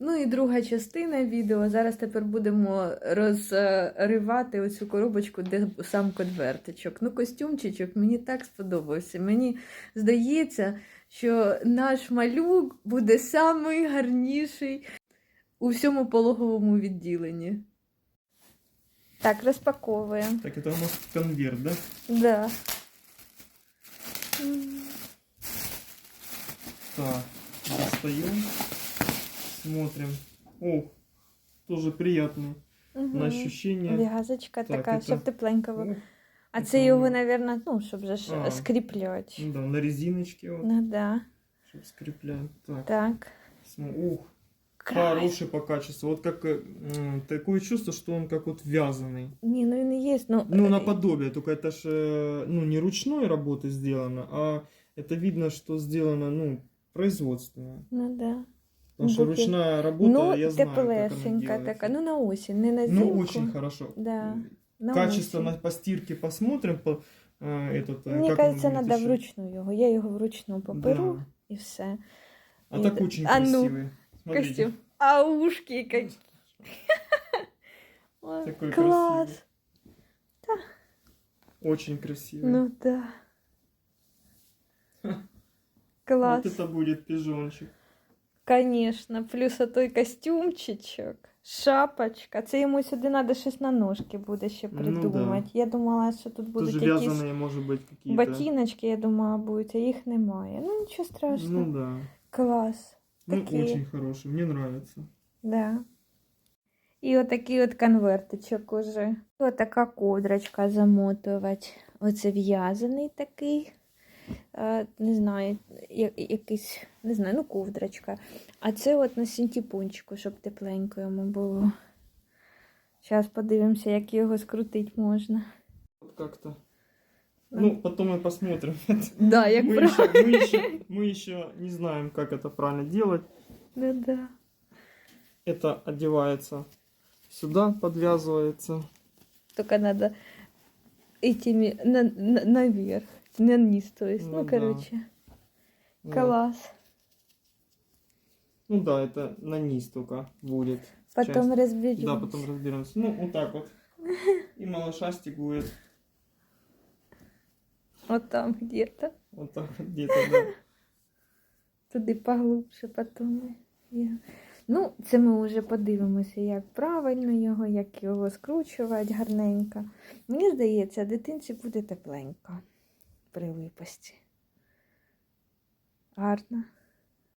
Ну і друга частина відео. Зараз тепер будемо розривати оцю коробочку, де сам конвертичок. Ну, костюмчичок мені так сподобався. Мені здається, що наш малюк буде самий гарніший у всьому пологовому відділенні. Так, розпаковуємо. Так, это у нас конверт, да? Да. Так, достаем, смотрим. О, тоже приятный Угу. на ощущение. В'язочка Так, така, це- щоб тепленько було. Ух, А це це його, воно. напевно, ну, щоб же ж А. скріплювати. ну да, на резиночке вот, Ну да. чтобы скреплять. Так, Так. смо- ух, Край. хороший по качеству. Вот как э, м, такое чувство, что он как вот вязаный. Ні, ну він і є. Ну, Ну, е, наподобие, только это же ну, не ручной работы сделано, а это видно, что сделано, ну, производственно. Ну да. Потому что Букет. ручная работа, ну, я знаю, как она теплесенька делается. така. Ну, на осінь, не на зимку. Ну, очень хорошо. Да. На Качество осінь. на, по стирке посмотрим. По, э, этот, э, Мені как кажеться, он будет треба еще. вручну його. Я його вручну поперу Да. і все. А И так это- очень А ну, красивый. Смотрите. Костюм. А ушки какие. Ой, Такой Класс. Очень красивый. Ну да. Класс. Вот это будет пижончик. Конечно, плюс той костюмчичок, шапочка. Це йому сюди треба щось на ножки буде ще Ну придумати. Я думала, що тут будуть Тоже якісь вязаные, может быть, какие-то. ботиночки, я думала, будуть, а їх немає. Ну нічого страшного. Ну да. Клас. Ну, Такие. очень хороший. Мне нравится. Да. І отакий от конвертичок уже. Отака ковдрочка замотувати. Оце в'язаний такий. Е, не знаю, я- якийсь, не знаю, ну ковдрочка. А це от на синтепончику, щоб тепленько йому було. Зараз подивимося, як його скрутити можна. Вот как-то. Да. Ну, потом мы посмотрим. Да, як мы, про... еще, мы, еще, мы еще не знаем, как это правильно делать. Да, да. Это одевается сюда, подвязывается. Только надо этими на, на, наверх, на низ, то есть. Ну, Ну да. короче, Вот. класс. Ну да, это на низ только будет. Потом часть. разберем. Да, потом разберемся. Ну, вот так вот. И малышастик будет Вот там где-то. вот вот где-то, да. Туди поглубше потім. Я- Ну, це ми вже подивимося, як правильно його, як його скручувати гарненько. Мені здається, дитинці буде тепленько при випасті. Гарно.